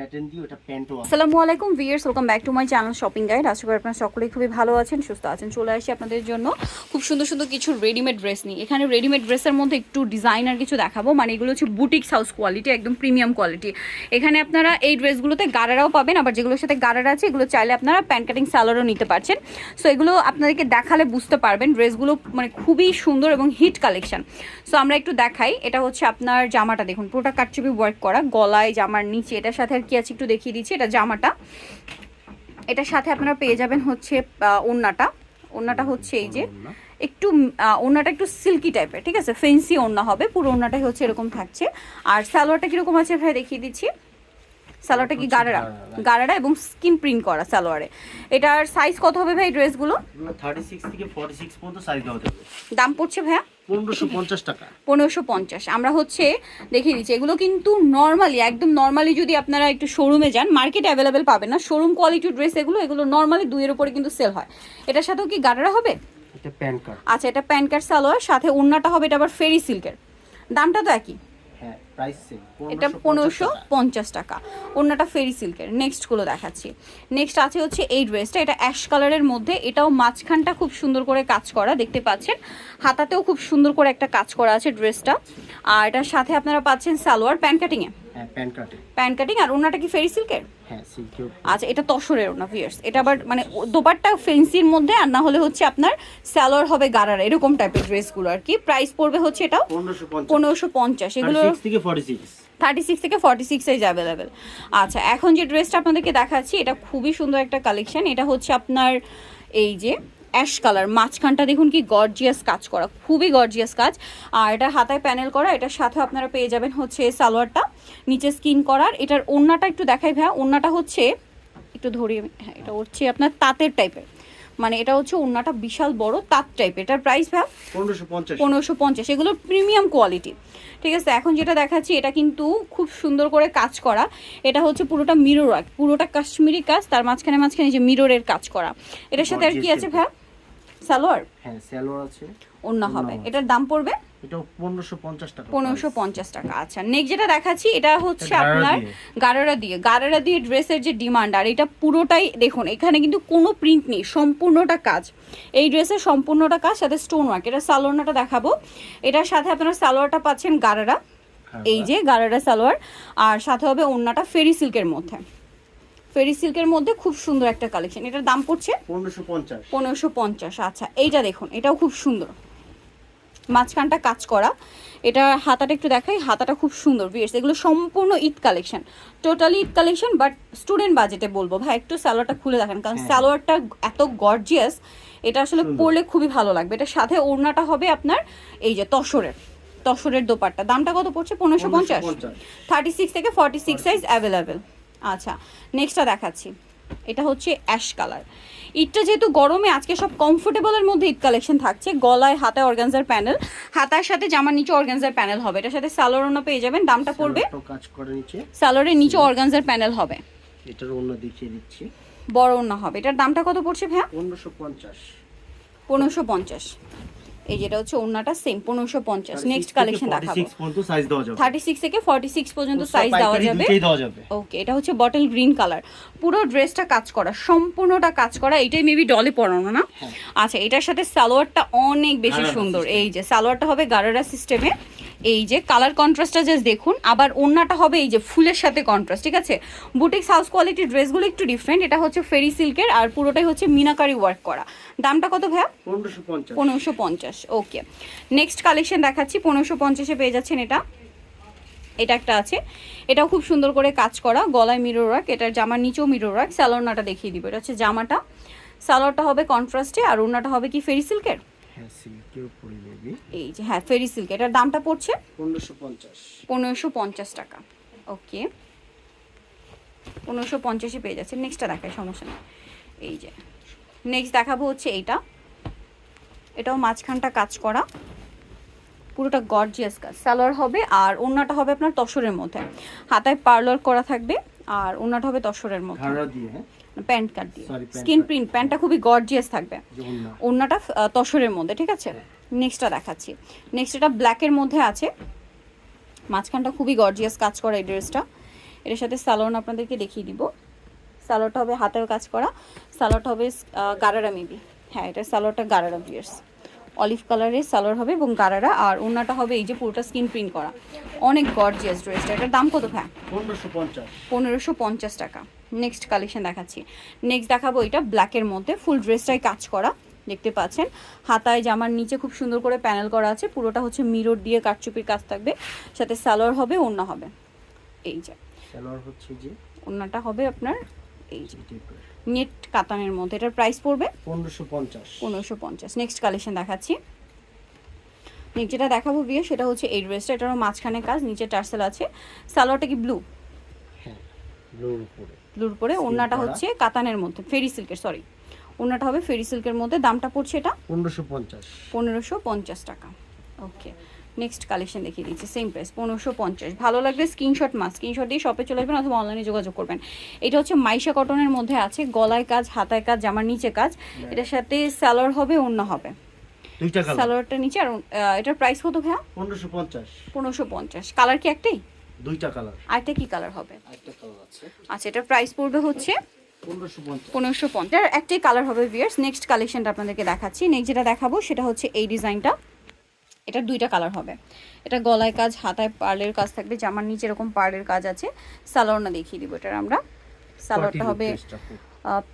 Pattern দিয়ে ওটা প্যান্টও আসসালামু আলাইকুম viewers welcome back to my channel shopping guide আশা করি আপনারা সকলেই খুবই ভালো আছেন, সুস্থ আছেন। চলে আসি আপনাদের জন্য খুব সুন্দর সুন্দর কিছু রেডিমেড ড্রেস নিয়ে। এখানে রেডিমেড ড্রেসের মধ্যে একটু ডিজাইনার কিছু দেখাবো। মানে এগুলো হচ্ছে বুটিক্স হাউস কোয়ালিটি একদম প্রিমিয়াম কোয়ালিটি এখানে আপনারা এই ড্রেসগুলোতে গারারাও পাবেন, আবার যেগুলোর সাথে গারারা আছে, এগুলো চাইলে আপনারা প্যান্ট কাটিং স্যালোরও নিতে পারছেন। সো এগুলো আপনাদেরকে দেখালে বুঝতে পারবেন ড্রেসগুলো মানে খুবই সুন্দর এবং হিট কালেকশন সো আমরা একটু দেখাই। এটা হচ্ছে আপনার জামাটা, দেখুন, পুরোটা কাটচুপি ওয়ার্ক করা, গলায়, জামার নিচে, এটার সাথে আর কি আছে একটু দেখিয়ে দিচ্ছি এটা জামাটা। এটার সাথে আপনারা পেয়ে যাবেন হচ্ছে আহ, ওড়নাটা। ওড়নাটা হচ্ছে এই যে একটু আহ, ওড়নাটা একটু সিল্কি টাইপের ঠিক আছে? ফেন্সি ওড়না হবে পুরো ওড়নাটাই হচ্ছে এরকম থাকছে। আর সালোয়ারটা কীরকম আছে ভাই দেখিয়ে দিচ্ছি। সালোয়ারটা কি গাড়ারা গাড়ারা এবং স্কিন প্রিন্ট করা সালোয়ারে। এটার সাইজ কত হবে ভাই ড্রেসগুলো থার্টি সিক্স থেকে ফর্টি সিক্স পর্যন্ত সাইজ দাম পড়ছে ভাইয়া? পনেরোশো পঞ্চাশ টাকা। পনেরোশো পঞ্চাশ। আমরা হচ্ছে দেখিয়ে দিচ্ছি এগুলো কিন্তু নর্মালি একদম নর্মালি যদি আপনারা একটু শোরুমে যান মার্কেট অ্যাভেলেবেল পাবেন না। শোরুম কোয়ালিটি ড্রেস এগুলো এগুলো নর্মালি দুইয়ের উপরে কিন্তু সেল হয়। এটার সাথেও কি গাড়ারা হবে? এটা প্যান কার্ড। আচ্ছা এটা প্যান কার্ড সালোয়ার সাথে ওড়নাটা হবে এটা আবার ফেরি সিল্কের দামটা তো একই। হ্যাঁ প্রাইস সেম এটা পনেরোশো পঞ্চাশ টাকা। অন্যটা ফেরি সিল্কের নেক্সটগুলো দেখাচ্ছি। নেক্সট আছে হচ্ছে এই ড্রেসটা এটা অ্যাশ কালারের মধ্যে এটাও মাঝখানটা খুব সুন্দর করে কাজ করা দেখতে পাচ্ছেন। হাতাতেও খুব সুন্দর করে একটা কাজ করা আছে ড্রেসটা আর এটার সাথে আপনারা পাচ্ছেন সালোয়ার প্যান কাটিংয়ে হ্যাঁ প্যান প্যান কাটিং আর কি ফেরি সিল্কের হ্যাঁ সিল্কেও আচ্ছা এটা তসরের ওনা এটা আবার মানে ও- দোপাট্টা ফেন্সির মধ্যে আর না হলে হচ্ছে আপনার স্যালোয়ার হবে গারার এরকম টাইপের ড্রেসগুলো আর কি। প্রাইস পড়বে হচ্ছে এটাও পনেরোশো পঞ্চাশ। এগুলো থেকে ফর্টি সিক্স থার্টি সিক্স থেকে ফর্টি সিক্স সাইজ অ্যাভেলেবেল আচ্ছা এখন যে ড্রেসটা আপনাদেরকে দেখাচ্ছি এটা খুবই সুন্দর একটা কালেকশন এটা হচ্ছে আপনার এই যে অ্যাশ কালার। মাঝখানটা দেখুন কি গর্জিয়াস কাজ করা খুবই গর্জিয়াস কাজ। আর এটা হাতায় প্যানেল করা এটার সাথে আপনারা পেয়ে যাবেন হচ্ছে সালোয়ারটা নিচে স্কিন করার। এটার ওড়নাটা একটু দেখাই ভাইয়া ওড়নাটা হচ্ছে একটু ধরি হ্যাঁ এটা হচ্ছে আপনার তাঁতের টাইপের মানে এটা হচ্ছে ওড়নাটা বিশাল বড় তাঁত টাইপের এটার প্রাইস ভাইয়া পনেরোশো পঞ্চাশ। পনেরোশো পঞ্চাশ। এগুলো প্রিমিয়াম কোয়ালিটি ঠিক আছে এখন যেটা দেখাচ্ছি এটা কিন্তু খুব সুন্দর করে কাজ করা। এটা হচ্ছে পুরোটা মিরর পুরোটা কাশ্মীরি কাজ তার মাঝখানে মাঝখানে যে মিররের কাজ করা। এটার সাথে আর কি আছে ভাই সালোয়ার? হ্যাঁ স্যালোয়ার আছে। অন্য হবে। এটার দাম পড়বে? এটাও পনেরোশো পঞ্চাশ টাকা পনেরোশো পঞ্চাশ টাকা আচ্ছা। নেক্সট যেটা দেখাচ্ছি এটা হচ্ছে আপনার। গারারা দিয়ে। গারারা দিয়ে ড্রেসের যে ডিমান্ড আর এটা পুরোটাই দেখুন এখানে কিন্তু কোনো প্রিন্ট নেই সম্পূর্ণটা কাজ। এই ড্রেসের সম্পূর্ণটা কাজ সাথে স্টোন ওয়ার্ক এটা সালোয়ারটা দেখাবো। এটার সাথে আপনারা সালোয়ারটা পাচ্ছেন গারারা। এই যে গারারা সালোয়ার। আর সাথে হবে ওড়নাটা ফেরি সিল্কের মধ্যে। ফেরি সিল্কের মধ্যে খুব সুন্দর একটা কালেকশন। এটার দাম পড়ছে পনেরোশো পঞ্চাশ। পনেরোশো পঞ্চাশ। আচ্ছা এইটা দেখুন এটাও খুব সুন্দর। মাঝখানটা কাজ করা। এটা হাতাটা একটু দেখাই হাতাটা খুব সুন্দর বিয়েস এগুলো সম্পূর্ণ Eid collection. Totally Eid collection but student বাজেটে বলব। ভাই একটু স্যালোয়ারটা খুলে দেখেন কারণ হ্যাঁ। স্যালোয়ারটা এত গর্জিয়াস এটা আসলে। পরলে খুবই ভালো লাগবে। এটা সাথে ওড়নাটা হবে আপনার এই যে তসরের তসরের দোপাট্টা। দামটা কত পড়ছে? পনেরোশো পঞ্চাশ। থার্টি সিক্স থেকে ফর্টি সিক্স সাইজ অ্যাভেলেবেল আচ্ছা নেক্সটটা দেখাচ্ছি। এটা হচ্ছে অ্যাশ কালার ঈদটা যেহেতু গরমে আজকে সব কমফোর্টেবলের মধ্যে ঈদ কালেকশন থাকছে গলায় হাতায় অর্গানজার প্যানেল হাতার সাথে জামার নিচে অর্গানজার প্যানেল হবে। এটার সাথে সালোয়ারও পেয়ে যাবেন দামটা পড়বে করে নিচে। অর্গানজার প্যানেল হবে। এটার অন্য দেখিয়ে দিচ্ছি। বড় না হবে। এটার দামটা কত পড়ছে ভাইয়া? পনেরোশো পঞ্চাশ। পনেরোশো পঞ্চাশ। এই যেটা হচ্ছে ওড়নাটা সেম পনেরোশো পঞ্চাশ। নেক্সট কালেকশন দেখাবো। থার্টি সিক্স থেকে ফর্টি সিক্স পর্যন্ত সাইজ দেওয়া যাবে। ওকে এটা হচ্ছে বটল গ্রিন কালার পুরো ড্রেসটা কাজ করা সম্পূর্ণটা কাজ করা এটাই মেবি ডলে পরানো না? হ্যাঁ। আচ্ছা এটার সাথে সালোয়ারটা অনেক বেশি সুন্দর। এই যে সালোয়ারটা হবে গারারা সিস্টেমে এই যে কালার কন্ট্রাস্টটা জাস্ট দেখুন আবার ওড়নাটা হবে এই যে ফুলের সাথে কন্ট্রাস্ট ঠিক আছে? বুটিক্স হাউস কোয়ালিটির ড্রেসগুলো একটু ডিফারেন্ট এটা হচ্ছে ফেরি সিল্কের আর পুরোটাই হচ্ছে মিনাকারি ওয়ার্ক করা। দামটা কত ভাইয়া? পনেরোশো পঞ্চাশ। পনেরোশো পঞ্চাশ ওকে নেক্সট কালেকশন দেখাচ্ছি পনেরোশো পঞ্চাশে পেয়ে যাচ্ছেন এটা। এটা একটা আছে। এটাও খুব সুন্দর করে কাজ করা গলায় মিরর রাখ এটার জামার নিচেও মিরর রাখ স্যালোনাটা দেখিয়ে দিব। এটা হচ্ছে জামাটা। সালোয়ারটা হবে কন্ট্রাস্টে আর ওড়নাটা হবে কি ফেরি সিল্কের হ্যাঁ এই যে হ্যাঁ ফেরি সিল্ক এটার দামটা পড়ছে? টাকা। ওকে। পনেরোশো পঞ্চাশে পেয়ে যাচ্ছে। নেক্সটটা দেখায় সমস্যা নেই। এই যে নেক্সট দেখাবো হচ্ছে এইটা। এটাও মাঝখানটা কাজ করা। পুরোটা গর্জিয়াস কাজ। সালোয়ার হবে আর ওড়নাটা হবে আপনার তসরের মধ্যে। হাতায় পার্লার করা থাকবে আর ওড়নাটা হবে তসরের মধ্যে। প্যান্ট কাট দিয়ে। স্কিন প্রিন্ট প্যান্টটা খুবই গর্জিয়াস থাকবে। ওড়নাটা তসরের মধ্যে ঠিক আছে? নেক্সটটা দেখাচ্ছি। নেক্সট এটা ব্ল্যাকের মধ্যে আছে। মাঝখানটা খুবই গর্জিয়াস কাজ করা এই ড্রেসটা এর সাথে সালোয়ার আপনাদেরকে দেখিয়ে দিব। সালোয়ারটা হবে হাতের কাজ করা। সালোয়ারটা হবে গারারামিবি গারারা মেবি হ্যাঁ এটা সালোয়ারটা গারারা বিয়ার্স অলিভ কালারের সালোয়ার হবে এবং গারারা আর ওনাটা হবে এই যে পুরোটা স্কিন প্রিন্ট করা। অনেক গর্জিয়াস ড্রেসটা এটার দাম কত হ্যাঁ পনেরোশো পঞ্চাশ। পনেরোশো পঞ্চাশ টাকা। নেক্সট কালেকশন দেখাচ্ছি। নেক্সট দেখাবো এটা ব্ল্যাকের মধ্যে। ফুল ড্রেসটাই কাজ করা। দেখতে পাচ্ছেন? হাতায় জামার নিচে খুব সুন্দর করে প্যানেল করা আছে। পুরোটা হচ্ছে মিরর দিয়ে কাটচুপির কাজ থাকবে। সাথে সালোয়ার হবে ওড়না হবে। এই যে। সালোয়ার হচ্ছে যে? ওড়নাটা হবে আপনার এই যে নেট কাতানের মধ্যে এটার প্রাইস পড়বে? পনেরোশো পঞ্চাশ। পনেরোশো পঞ্চাশ। নেক্সট কালেকশন দেখাচ্ছি। নেক্সট যেটা দেখাবো বিয়ে সেটা হচ্ছে এই ড্রেসটা এটারও মাঝখানে কাজ নিচে টার্সেল আছে। সালোয়ারটা কি ব্লু হ্যাঁ ব্লুর উপরে। ওড়নাটা হচ্ছে কাতানের মধ্যে ফেরি সিল্কের সরি ওড়নাটা হবে ফেরি সিল্কের মধ্যে। দামটা পড়ছে এটা? পনেরোশো পঞ্চাশ। পনেরোশো পঞ্চাশ টাকা। ওকে নেক্সট কালেকশন দেখিয়ে দিচ্ছি সেম প্রাইস পনেরোশো পঞ্চাশ। ভালো লাগলে স্ক্রিনশট মাস স্ক্রিনশট দিয়ে শপে চলে আসবেন অথবা অনলাইনে যোগাযোগ করবেন। এটা হচ্ছে মাইশা কটনের মধ্যে আছে গলায় কাজ হাতায় কাজ জামার নিচে কাজ। এটার সাথে স্যালোয়ার হবে অন্য হবে। স্যালোয়ারটা নিচে আর এটার প্রাইস কত ভাইয়া? পনেরোশো পঞ্চাশ। পনেরোশো পঞ্চাশ। কালার কি একটাই? দুইটা কালার আরেকটা কি কালার হবে? আচ্ছা এটার প্রাইস পড়বে হচ্ছে পনেরোশো পঞ্চাশ। একটাই কালার হবে ভিয়ার্স নেক্সট কালেকশনটা আপনাদেরকে দেখাচ্ছি। নেক্সট যেটা দেখাবো সেটা হচ্ছে এই ডিজাইনটা এটা দুইটা কালার হবে। এটা গলায় কাজ হাতায় পার্লের কাজ থাকবে জামার নিচে এরকম পার্লের কাজ আছে। সালোয়ারটা দেখিয়ে দিব এটা আমরা। সালোয়ারটা হবে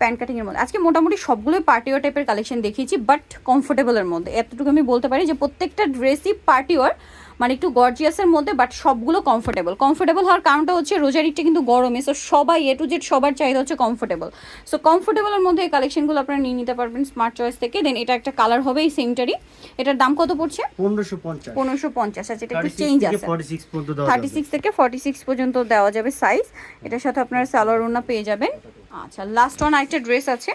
প্যান্ট কাটিং এর মধ্যে। আজকে মোটামুটি সবগুলোই পার্টিওয়ার টাইপের কালেকশন দেখিয়েছি বাট কমফোর্টেবলের মধ্যে। এতটুকু আমি বলতে পারি যে প্রত্যেকটা ড্রেসই পার্টিওয়ার মানে একটু গর্জিয়াসের মধ্যে বাট সবগুলো কমফোর্টেবল কমফোর্টেবল হওয়ার কারণটা হচ্ছে রোজারিটা কিন্তু গরমে সো সবাই এ টু জেড সবার চাহিদা হচ্ছে কমফোর্টেবল সো কমফোর্টেবলের মধ্যে এই কালেকশনগুলো আপনারা নিয়ে নিতে পারবেন স্মার্ট চয়েস থেকে। দেন এটা একটা কালার হবে এই সেমটারই এটার দাম কত পড়ছে? পনেরোশো পঞ্চাশ। পনেরোশো পঞ্চাশ। আছে এটা একটু চেঞ্জ আছে। থার্টি সিক্স থেকে ফর্টি সিক্স পর্যন্ত দেওয়া যাবে সাইজ এটার সাথে আপনারা সালোয়ার ওনা পেয়ে যাবেন। আচ্ছা লাস্ট ওয়ান আরেকটা ড্রেস আছে।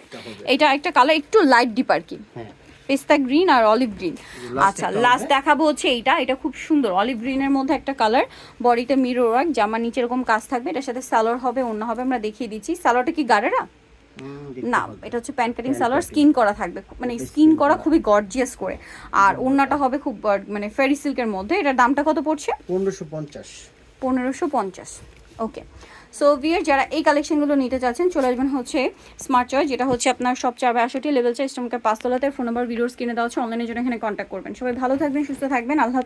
এটা একটা কালার একটু লাইট ডিপ আর কি। হ্যাঁ। পেস্তা গ্রিন আর অলিভ গ্রিন আচ্ছা লাস্ট দেখাবো হচ্ছে এইটা। এটা খুব সুন্দর অলিভ গ্রিনের মধ্যে একটা কালার বডিটা মিরর ওয়ার্ক জামার নিচে এরকম কাজ থাকবে এটার সাথে সালোয়ার হবে অন্য হবে আমরা দেখিয়ে দিচ্ছি। সালোয়ারটা কি গাড়েরা না এটা হচ্ছে প্যান্ট কাটিং সালোয়ার স্কিন করা থাকবে। মানে স্কিন করা করা। খুবই গর্জিয়াস করে। আর ওড়নাটা হবে খুব মানে ফেরি সিল্কের মধ্যে। এটার দামটা কত পড়ছে? পনেরোশো পঞ্চাশ। পনেরোশো পঞ্চাশ। ওকে সো ভিয়ার যারা এই কালেকশনগুলো নিতে চাচ্ছেন চলে আসবেন হচ্ছে স্মার্ট চয় যেটা হচ্ছে আপনার সব চার বাষট্টি লেভেল চাই স্টমকে পাঁচতলাতে ফোন নাম্বার ভিডিওস কিনে দেওয়া হচ্ছে অনলাইনের জন্য এখানে কন্ট্যাক্ট করবেন সবাই ভালো থাকবেন, সুস্থ থাকবেন, আল্লাহ।